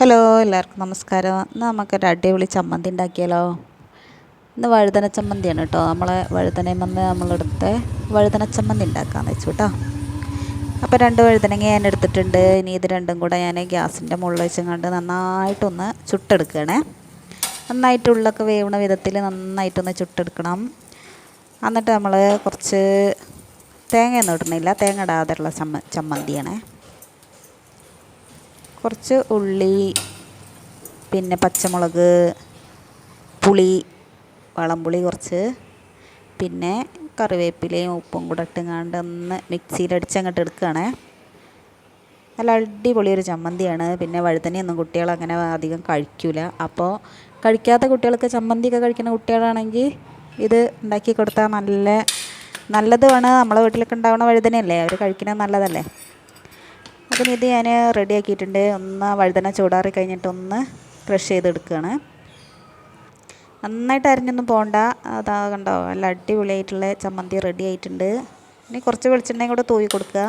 Hello എല്ലാവർക്കും നമസ്കാരം. ഇന്ന് നമുക്കൊരു അടിപൊളി ചമ്മന്തി ഉണ്ടാക്കിയാലോ? ഇന്ന് വഴുതന ചമ്മന്തിയാണ് കേട്ടോ. നമ്മളെ വഴുതനയിൽ വന്ന് നമ്മളെടുത്ത് വഴുതന ചമ്മന്തി ഉണ്ടാക്കാമെന്ന് വെച്ചു കേട്ടോ. അപ്പോൾ രണ്ട് വഴുതനങ്ങ ഞാൻ എടുത്തിട്ടുണ്ട്. ഇനി ഇത് രണ്ടും കൂടെ ഞാൻ ഗ്യാസിന്റെ മുകളിൽ വെച്ചും കണ്ട് നന്നായിട്ടൊന്ന് ചുട്ടെടുക്കണേ നന്നായിട്ട് ഉള്ളൊക്കെ വേവണ വിധത്തിൽ നന്നായിട്ടൊന്ന് ചുട്ടെടുക്കണം. എന്നിട്ട് നമ്മൾ കുറച്ച് തേങ്ങയൊന്നും ഇടുന്നില്ല. തേങ്ങ ഇടാതെയുള്ള ചമ്മ ചമ്മന്തിയാണേ. കുറച്ച് ഉള്ളി പിന്നെ പച്ചമുളക് പുളി വളംപുളി കുറച്ച് പിന്നെ കറിവേപ്പിലയും ഉപ്പും കൂടെ ഇട്ടുങ്ങാണ്ട് ഒന്ന് മിക്സിയിലടിച്ച് അങ്ങോട്ട് എടുക്കുകയാണേ. നല്ല അടിപൊളി ഒരു ചമ്മന്തിയാണ്. പിന്നെ വഴുതനയൊന്നും കുട്ടികൾ അങ്ങനെ അധികം കഴിക്കില്ല അപ്പോൾ കഴിക്കാത്ത കുട്ടികൾക്ക് ചമ്മന്തിയൊക്കെ കഴിക്കുന്ന കുട്ടികളാണെങ്കിൽ ഇത് ഉണ്ടാക്കി കൊടുത്താൽ നല്ല നല്ലതുമാണ്. നമ്മളെ വീട്ടിലൊക്കെ ഉണ്ടാവുന്ന വഴുതനയല്ലേ? അവർ കഴിക്കുന്നത് നല്ലതല്ലേ? അപ്പം ഇത് ഞാൻ റെഡി ആക്കിയിട്ടുണ്ട്. ഒന്ന് വഴുതന ചൂടാറി കഴിഞ്ഞിട്ടൊന്ന് ക്രഷ് ചെയ്തെടുക്കുകയാണ്. നന്നായിട്ട് അരിഞ്ഞൊന്നും പോകണ്ട അതാ കണ്ടോ നല്ല അടിപൊളിയായിട്ടുള്ള ചമ്മന്തി റെഡി ആയിട്ടുണ്ട്. ഇനി കുറച്ച് വെളിച്ചെണ്ണയും കൂടെ തൂവി കൊടുക്കുക.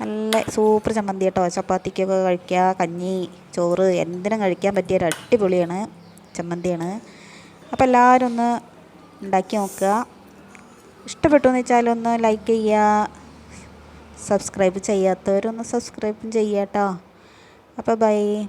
നല്ല സൂപ്പർ ചമ്മന്തി കേട്ടോ. ചപ്പാത്തിക്കൊക്കെ കഴിക്കുക കഞ്ഞി ചോറ് എന്തിനും കഴിക്കാൻ പറ്റിയ ഒരു അടിപൊളിയാണ് ചമ്മന്തിയാണ്. അപ്പോൾ എല്ലാവരും ഒന്ന് ഉണ്ടാക്കി നോക്കുക. ഇഷ്ടപ്പെട്ടു എന്ന് വെച്ചാൽ ഒന്ന് ലൈക്ക് ചെയ്യുക. സബ്സ്ക്രൈബ് ചെയ്യാത്തവരൊന്ന് സബ്സ്ക്രൈബും ചെയ്യാട്ടോ. അപ്പോൾ ബൈ.